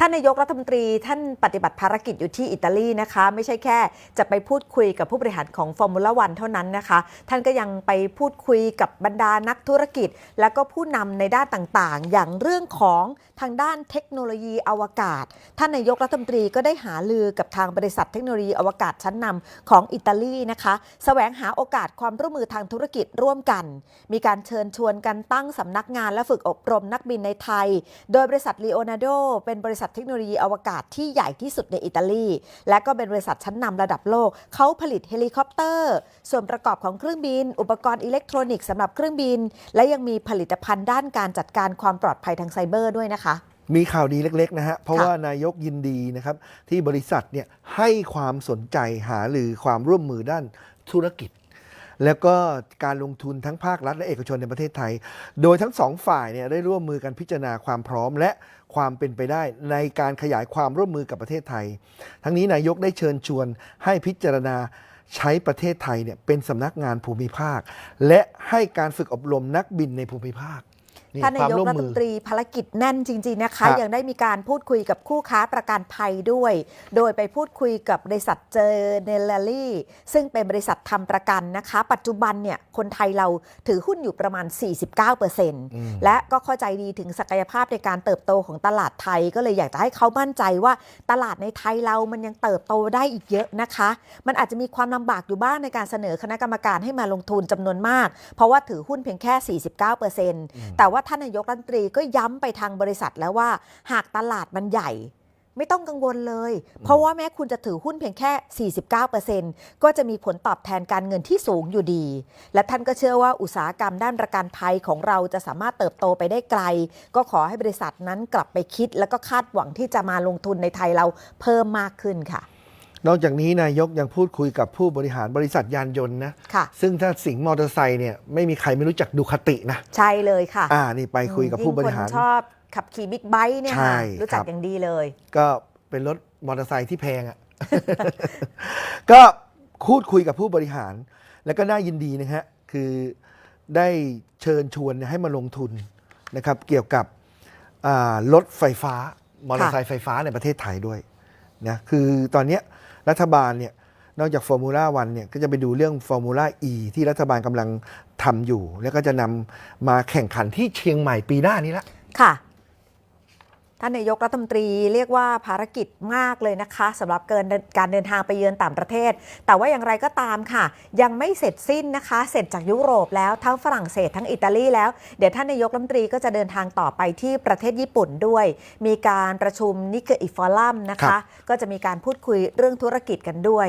ท่านนายกรัฐมนตรีท่านปฏิบัติภารกิจอยู่ที่อิตาลีนะคะ ไม่ใช่แค่จะไปพูดคุยกับผู้บริหารของฟอร์มูล่าวันเท่านั้นนะคะ ท่านก็ยังไปพูดคุยกับบรรดานักธุรกิจ และก็ผู้นำในด้านต่างๆ อย่างเรื่องของทางด้านเทคโนโลยีอวกาศ ท่านนายกรัฐมนตรีก็ได้หาลือกับทางบริษัทเทคโนโลยีอวกาศชั้นนำของอิตาลีนะคะแสวงหาโอกาสความร่วมมือทางธุรกิจร่วมกัน มีการเชิญชวนกันตั้งสำนักงานและฝึกอบรมนักบินในไทย โดยบริษัทลีโอนาร์โดเป็นบริษัทเทคโนโลยีอวกาศที่ใหญ่ที่สุดในอิตาลี และก็เป็นบริษัทชั้นนำระดับโลก เขาผลิตเฮลิคอปเตอร์ ส่วนประกอบของเครื่องบิน อุปกรณ์อิเล็กทรอนิกส์สำหรับเครื่องบิน และยังมีผลิตภัณฑ์ด้านการจัดการความปลอดภัยทางไซเบอร์ด้วยนะคะมีข่าวดีเล็ก ๆ นะฮะ เพราะค่ะว่านายกยินดีนะครับ ที่บริษัทเนี่ยให้ความสนใจหาหรือความร่วมมือด้านธุรกิจ แล้วก็การลงทุนทั้งภาครัฐและเอกชนในประเทศไทย โดยทั้งสองฝ่ายเนี่ยได้ร่วมมือกันพิจารณาความพร้อมและความเป็นไปได้ในการขยายความร่วมมือกับประเทศไทย ทั้งนี้นายกได้เชิญชวนให้พิจารณาใช้ประเทศไทยเนี่ยเป็นสำนักงานภูมิภาค และให้การฝึกอบรมนักบินในภูมิภาค ท่านนายกควมรัฐมืมนตรีภารกิจแน่นจริง ๆนะคะครับยังได้มีการพูดคุยกับคู่ค้าประกันภัยด้วย โดยไปพูดคุยกับบริษัทเจเนลลี่ ซึ่งเป็นบริษัททำประกันนะคะ ปัจจุบันเนี่ยคนไทยเราถือหุ้นอยู่ประมาณ 49%และก็เข้าใจดีถึงศักยภาพในการเติบโตของตลาดไทย ก็เลยอยากจะให้เขามั่นใจว่าตลาดในไทยเรามันยังเติบโตได้อีกเยอะนะคะ มันอาจจะมีความลำบากอยู่บ้างในการเสนอคณะกรรมการให้มาลงทุนจำนวนมาก เพราะว่าถือหุ้นเพียงแค่ 49%แต่ว่าท่านนายกรัฐมนตรีก็ย้ำไปทางบริษัทแล้วว่า หากตลาดมันใหญ่ ไม่ต้องกังวลเลย เพราะว่าแม้คุณจะถือหุ้นเพียงแค่ 49%ก็จะมีผลตอบแทนการเงินที่สูงอยู่ดี และท่านก็เชื่อว่าอุตสาหกรรมด้านประกันภัยของเราจะสามารถเติบโตไปได้ไกล ก็ขอให้บริษัทนั้นกลับไปคิด แล้วก็คาดหวังที่จะมาลงทุนในไทยเราเพิ่มมากขึ้นค่ะ นอกจากนี้นายกยังพูดคุยกับผู้บริหารบริษัทยานยนต์นะค่ะ ซึ่งถ้าสิงห์มอเตอร์ไซค์เนี่ยไม่มีใครไม่รู้จักดูคตินะ ใช่เลยค่ะ อ่านี่ไปคุยกับผู้บริหาร ยิ่งคนชอบขับขี่บิ๊กไบค์เนี่ยใช่ค่ะรู้จักครับ อย่างดีเลย ก็เป็นรถมอเตอร์ไซค์ที่แพงอะ่ะ ก็พูดคุยกับผู้บริหาร แล้วก็น่ายินดีนะฮะ คือได้เชิญชวนให้มาลงทุนนะครับ เกี่ยวกับอ่ารถไฟฟ้า มอเตอร์ไซค์ไฟฟ้าในประเทศไทยด้วย นะคือตอนนี้รัฐบาลเนี่ยนอกจากฟอร์มูล่าวันเนี่ยก็จะไปดูเรื่องฟอร์มูล่าอีที่รัฐบาลกำลังทำอยู่ แล้วก็จะนำมาแข่งขันที่เชียงใหม่ปีหน้านี้ละค่ะ ท่านนายกรัฐมนตรีเรียกว่าภารกิจมากเลยนะคะสำหรับเกินการเดินทางไปเยือนต่างประเทศ แต่ว่าอย่างไรก็ตามค่ะ ยังไม่เสร็จสิ้นนะคะ เสร็จจากยุโรปแล้วทั้งฝรั่งเศสทั้งอิตาลีแล้ว เดี๋ยวท่านนายกรัฐมนตรีก็จะเดินทางต่อไปที่ประเทศญี่ปุ่นด้วย มีการประชุมนิเคอิฟอรัมนะครัคะบก็จะมีการพูดคุยเรื่องธุรกิจกันด้วย